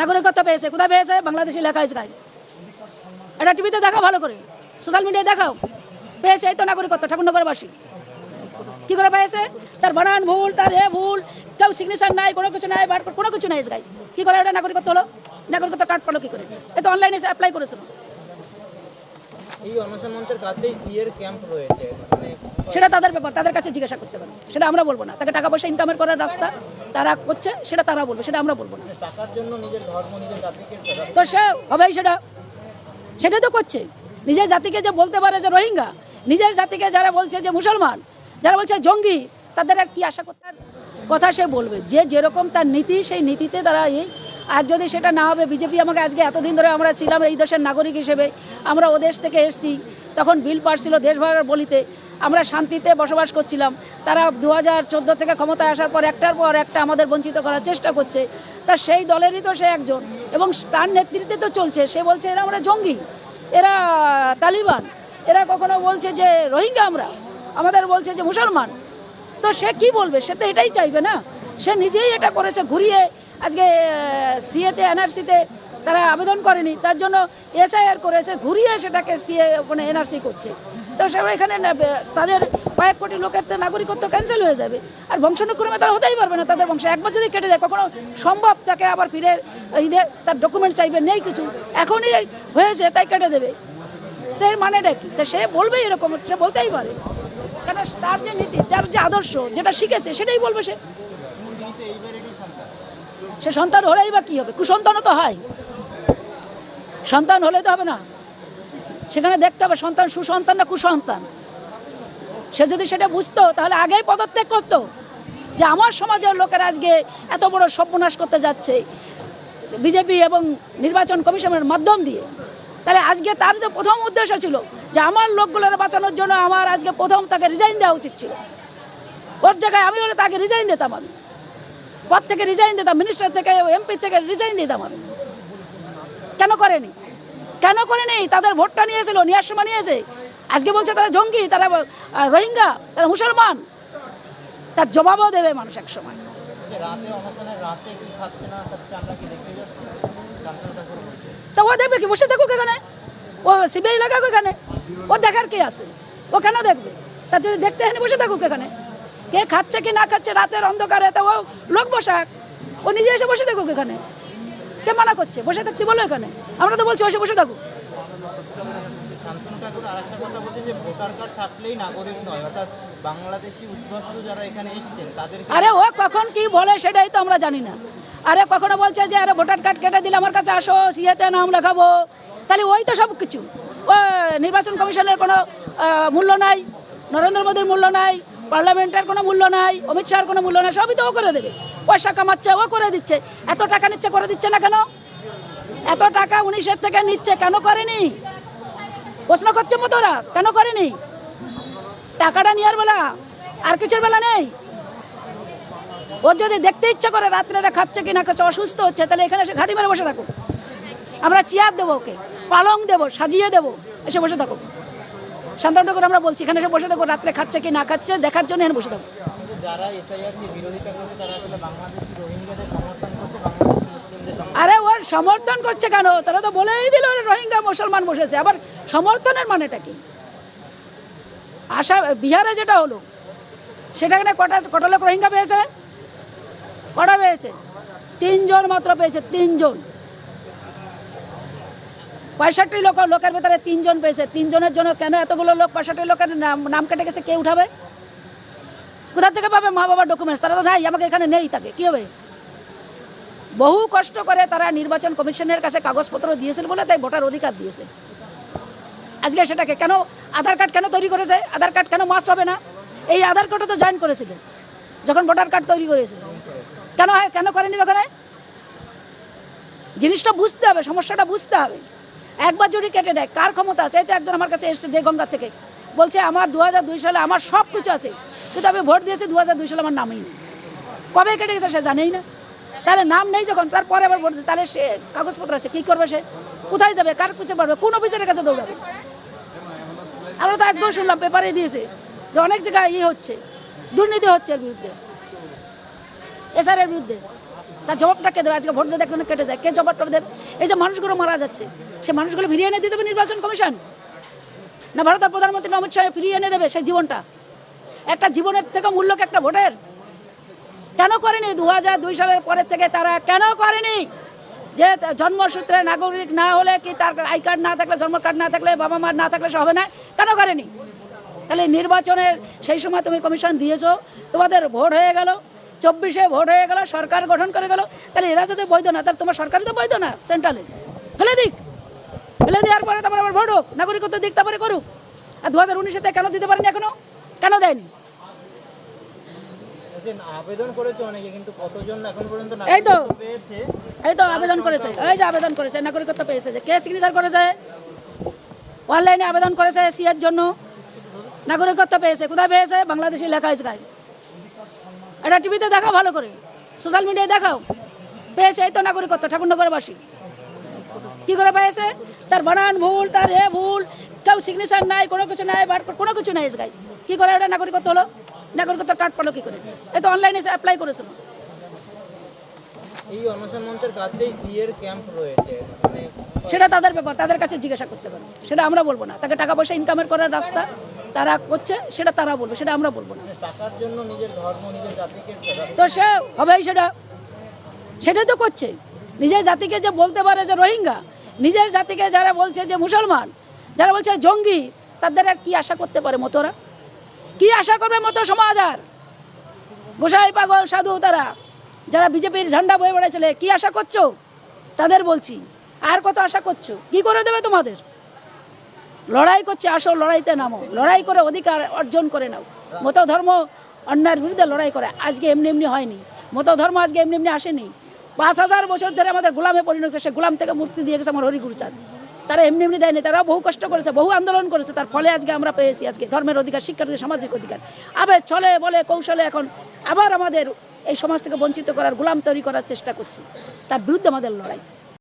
নাগরিকত্ব পেয়েছে কোথায় পেয়েছে বাংলাদেশি লেখা গায়ে এটা টিভিতে দেখাও ভালো করে। সোশ্যাল মিডিয়ায় দেখাও। পেয়েছে এই তো নাগরিকত্ব ঠাকুরনগরবাসী। কী করে পেয়েছে? তার বানান ভুল তার এ ভুল কেউ সিগনেচার নাই কোনো কিছু নাই বার কোনো কিছু নাই গায়ে কী করে এটা নাগরিকত্ব হলো? নাগরিকত্ব কার্ড পালো কী করে? এ তো অনলাইনে অ্যাপ্লাই করেছিল। এই অনশন মঞ্চের কাছেই সিএর ক্যাম্প রয়েছে। মানে সেটা তাদের ব্যাপার তাদের কাছে জিজ্ঞাসা করতে পারে সেটা আমরা বলব না। তাকে টাকা পয়সা ইনকামের করার রাস্তা। তারা করছে সেটা তারা বলবে সেটা আমরা বলব না। জাতিকে তো সে হবেই সেটা। সেটাই তো করছে। নিজের জাতিকে যে বলতে পারে যে রোহিঙ্গা নিজের জাতিকে যারা বলছে যে মুসলমান যারা বলছে জঙ্গি তাদের আর কি আশা করতে কথা সে বলবে? যে যেরকম তার নীতি সেই নীতিতে তারা এই আর যদি সেটা না হবে বিজেপি আমাকে আজকে এতদিন ধরে আমরা ছিলাম এই দেশের নাগরিক হিসেবে আমরা ও দেশ থেকে এসেছি তখন বিল পাস ছিল দেশ বলিতে। আমরা শান্তিতে বসবাস করছিলাম। তারা দু হাজার চোদ্দ থেকে ক্ষমতায় আসার পর একটার পর একটা আমাদের বঞ্চিত করার চেষ্টা করছে। তা সেই দলেরই তো সে একজন এবং তার নেতৃত্বে তো চলছে। সে বলছে, এরা আমরা জঙ্গি, এরা তালিবান, এরা কখনো বলছে যে রোহিঙ্গা আমরা, আমাদের বলছে যে মুসলমান। তো সে কি বলবে? সে তো এটাই চাইবে না। সে নিজেই এটা করেছে ঘুরিয়ে। আজকে সিএতে, এনআরসিতে তারা আবেদন করেনি। তার জন্য এসআইআর করেছে, ঘুরিয়ে সেটাকে সিএ মানে এনআরসি করছে। তো সে এখানে তাদের কয়েক কোটি লোকের তো নাগরিকত্ব ক্যান্সেল হয়ে যাবে। আর বংশানুক্রমে তারা হতেই পারবে না, তাদের বংশ। একবার যদি কেটে যায়, কখনো সম্ভব তাকে আবার ফিরে ঈদের তার ডকুমেন্ট চাইবে, নেই কিছু। এখনই হয়েছে, তাই কেটে দেবে। তো এর মানেটা কি? তা সে বলবে এরকম, সে বলতেই পারে। কেন তার যে নীতি, তার যে আদর্শ, যেটা শিখেছে, সেটাই বলবে সে। সে সন্তান হলেই বা কি হবে? কুসন্তানও তো হয়। সন্তান হলে তো হবে না। সেখানে দেখতে হবে সন্তান সুসন্তান না কুসন্তান। সে যদি সেটা বুঝতো, তাহলে আগেই পদত্যাগ করতো যে আমার সমাজের লোকেরা আজকে এত বড় সর্বনাশ করতে যাচ্ছে বিজেপি এবং নির্বাচন কমিশনের মাধ্যম দিয়ে। তাহলে আজকে তার তো প্রথম উদ্দেশ্য ছিল যে আমার লোকগুলোর বাঁচানোর জন্য আমার আজকে প্রথম তাকে রিজাইন দেওয়া উচিত ছিল। ওর জায়গায় আমি হলে তাকে রিজাইন দিতাম আমি। পদ থেকে রিজাইন দিতাম মিনিস্টার থেকে এমপি থেকে রিজাইন দিতাম আমি। কেন করেনি? কেন করেনি? তাদের ভোটটা নিয়েছিল নেওয়ার সময় নিয়েছে। আজকে বলছে তারা জঙ্গি, তারা রোহিঙ্গা, তারা মুসলমান। তার জবাবও দেবে মানুষ এক সময়। তা ও দেখবে কি? বসে থাকুক এখানে। ও সিবিআই লাগাক এখানে। ও দেখার কে আছে? ও কেন দেখবে? তার যদি দেখতে এখানে বসে থাকুক এখানে। কে খাচ্ছে কি না খাচ্ছে, রাতের অন্ধকারে তা ও লোক বসাক। ও নিজে এসে বসে থাকুক এখানে। কে মানা করছে? বসে থাকতে বলো এখানে। আমরা তো বলছি বসে বসে থাকুক শান্তনু ঠাকুর আর একটা কথা বলছে যে ভোটার কার্ড থাকলেই নাগরিক নয় অর্থাৎ বাংলাদেশি উদ্বাস্তু যারা এখানে এসেছেন তাদেরকে আরে ও কখন কি বলে সেটাই তো আমরা জানি না। আরে কখনো বলছে যে আরে ভোটার কার্ড কেটে দিলে আমার কাছে আসো সিএতে নাম লেখাবো। তাহলে ওই তো সব কিছু। ও নির্বাচন কমিশনের কোনো মূল্য নাই নরেন্দ্র মোদীর মূল্য নাই পার্লামেন্টের কোনো মূল্য নাই, অমিত শাহর কোনো মূল্য নাই, সবই তো ও করে দেবে। পয়সা কামাচ্ছে, ও করে দিচ্ছে। এত টাকা নিচ্ছে, করে দিচ্ছে না কেন? এত টাকা উনিশের থেকে নিচ্ছে, কেন করেনি? প্রশ্ন করছে মতো ওরা কেন করেনি? টাকাটা নেওয়ার বেলা, আর কিছুর বেলা নেই। ও যদি দেখতে ইচ্ছা করে রাত্রে খাচ্ছে কি না খাচ্ছে, অসুস্থ হচ্ছে, তাহলে এখানে এসে ঘাটি মেরে বসে থাকো আমরা চেয়ার দেবো ওকে, পালং দেবো, সাজিয়ে দেবো, এসে বসে থাকো শান্তনু করে আমরা বলছি এখানে এসে বসে থাকো রাত্রে খাচ্ছে কি না খাচ্ছে দেখার জন্য এখানে বসে থাকো কিন্তু যারা এসআইআর কে বিরোধিতা করছে তারা আসলে বাংলাদেশি রোহিঙ্গাদের সমর্থন করছে বাংলাদেশি মুসলিমদের সমর্থন আরে ওর সমর্থন করছে কেন? তারা তো বলেই দিল রোহিঙ্গা মুসলমান বসেছে। আবার সমর্থনের মানেটা কি? আশা বিহারে যেটা হলো সেটাখানে কটা কটা লোক রোহিঙ্গা পেয়েছে? কটা পেয়েছে? তিনজন মাত্র পেয়েছে তিনজন। পঁয়ষট্টি লোক লোকের ভেতরে তিনজন পেয়েছে। তিনজনের জন্য কেন এতগুলো লোক পঁয়ষট্টি লোকের নাম নাম কেটে গেছে? কে উঠাবে? কোথা থেকে পাবে মা বাবার ডকুমেন্টস তারা তো নাই, আমাকে এখানে নেই তাকে। কী হবে? বহু কষ্ট করে তারা নির্বাচন কমিশনের কাছে কাগজপত্র দিয়েছিল বলে তাই ভোটার অধিকার দিয়েছে। আজকে সেটাকে কেন আধার কার্ড কেন তৈরি করেছে? আধার কার্ড কেন মাস্ট হবে না? এই আধার কার্ডও তো জয়েন করেছিলেন, যখন ভোটার কার্ড তৈরি করেছে। কেন হয়? কেন করেনি তখন জিনিসটা বুঝতে হবে, সমস্যাটা বুঝতে হবে। একবার যদি কেটে নেয়। কার ক্ষমতা আছে? তো একজন আমার কাছে এসছে দেগঙ্গা থেকে। বলছে আমার দু সালে আমার সব কিছু আছে। কিন্তু আমি ভোট দিয়েছি দু সালে আমার নামই নেই। কবে কেটে গেছে সে জানেই না। তাহলে নাম নেই যখন তারপরে আবার ভোট দিচ্ছে, তাহলে সে কাগজপত্র আছে কী করবে সে? কোথায় যাবে? কার পিছিয়ে পারবে কোন অফিসারের কাছে দৌড়াবে? আমরা তো আজকেও শুনলাম পেপারে দিয়েছে যে অনেক জায়গায় ইয়ে হচ্ছে দুর্নীতি হচ্ছে এর বিরুদ্ধে। এসআরের বিরুদ্ধে। তার জবাবটা কে দেবে, আজকে ভোট যদি একজনে কেটে যায়, কে জবাবটা দেবে? এই যে মানুষগুলো মারা যাচ্ছে, সে মানুষগুলো ফিরিয়ে এনে দিয়ে দেবে নির্বাচন কমিশন? না ভারতের প্রধানমন্ত্রী অমিত শাহ ফিরিয়ে এনে দেবে সেই জীবনটা? একটা জীবনের থেকে মূল্যক একটা ভোটের? কেন করেনি দু হাজার দুই সালের পরের থেকে তারা? কেন করেনি? যে জন্মসূত্রে নাগরিক না হলে কি তার আই কার্ড না থাকলে, জন্ম কার্ড না থাকলে, বাবা মার না থাকলে সে হবে না? কেন করেনি? তাহলে নির্বাচনের সেই সময় তুমি কমিশন দিয়েছ, তোমাদের ভোট হয়ে গেল। চব্বিশে ভোট হয়ে গেল সরকার গঠন করে গেল। তাহলে এরা যদি বৈধ না তাহলে তোমার সরকারই তো বৈধ না সেন্ট্রালে ফেলে দিক। ফেলে দেওয়ার পরে তারপরে আবার ভোট হোক নাগরিকত্ব দিক তারপরে করুক। আর দু হাজার উনিশেতে কেন দিতে পারেনি এখনও? কেন দেয়নি? আবেদন করেছে অনেকে কিন্তু কতজন এখন পর্যন্ত এই তো। নাগরিকত্ব পেয়েছে? এই তো আবেদন করেছে এই যে আবেদন করেছে নাগরিকত্ব পেয়েছে যে কে সিগনেচার করেছে? অনলাইনে আবেদন করেছে জন্য। নাগরিকত্ব পেয়েছে কোথায় পেয়েছে? বাংলাদেশি লেখা গায়ে এটা টিভিতে দেখাও ভালো করে। সোশ্যাল মিডিয়ায় দেখাও। পেয়েছে এই তো নাগরিকত্ব ঠাকুরনগরবাসী। কি করে পেয়েছে? তার বানান ভুল তার এ ভুল কেউ সিগনেচার নাই কোনো কিছু নাই বার কোনো কিছু নাই গাই কী করে ওটা নাগরিকত্ব হলো? নাগরিকত্ব কার্ড পেল কী করে? এই তো অনলাইনে অ্যাপ্লাই করেছিল। এই অনশন মঞ্চের কাছেই সিএর ক্যাম্প রয়েছে। মানে সেটা তাদের ব্যাপার তাদের কাছে জিজ্ঞাসা করতে পারো। সেটা আমরা বলব না। তাকে টাকা পয়সা ইনকামের করার রাস্তা। তারা করছে সেটা তারা বলবে সেটা আমরা বলব না। জাতিকে তো সে হবেই সেটা। সেটাই তো করছে। নিজের জাতিকে যে বলতে পারে যে রোহিঙ্গা নিজের জাতিকে যারা বলছে যে মুসলমান যারা বলছে জঙ্গি তাদের আর কি আশা করতে পারে মতোরা? কি আশা করবে মতো সমাজ আর? গোসাই পাগল সাধু তারা যারা বিজেপির ঝান্ডা বয়ে বেড়াইছিলে কি আশা করছ? তাদের বলছি। আর কত আশা করছ? কি করে দেবে তোমাদের? লড়াই করছে আসো লড়াইতে নামো। লড়াই করে অধিকার অর্জন করে নাও। মত ধর্ম অন্যায়ের বিরুদ্ধে লড়াই করে। আজকে এমনি এমনি হয়নি। মত ধর্ম আজকে এমনি এমনি আসেনি। পাঁচ হাজার বছর ধরে আমাদের গোলামে পরিণত হয়েছে। সে গোলাম থেকে মুক্তি দিয়ে গেছে আমার হরিগুরুচাঁদ। তারা এমনি এমনি দেয়নি। তারা বহু কষ্ট করেছে, বহু আন্দোলন করেছে। তার ফলে আজকে আমরা পেয়েছি আজকে ধর্মের অধিকার, শিক্ষার অধিকার, সামাজিক অধিকার। আবার চলে বলে কৌশলে এখন আবার আমাদের এই সমাজ থেকে বঞ্চিত করার, গোলাম তৈরি করার চেষ্টা করছে। তার বিরুদ্ধে আমাদের লড়াই।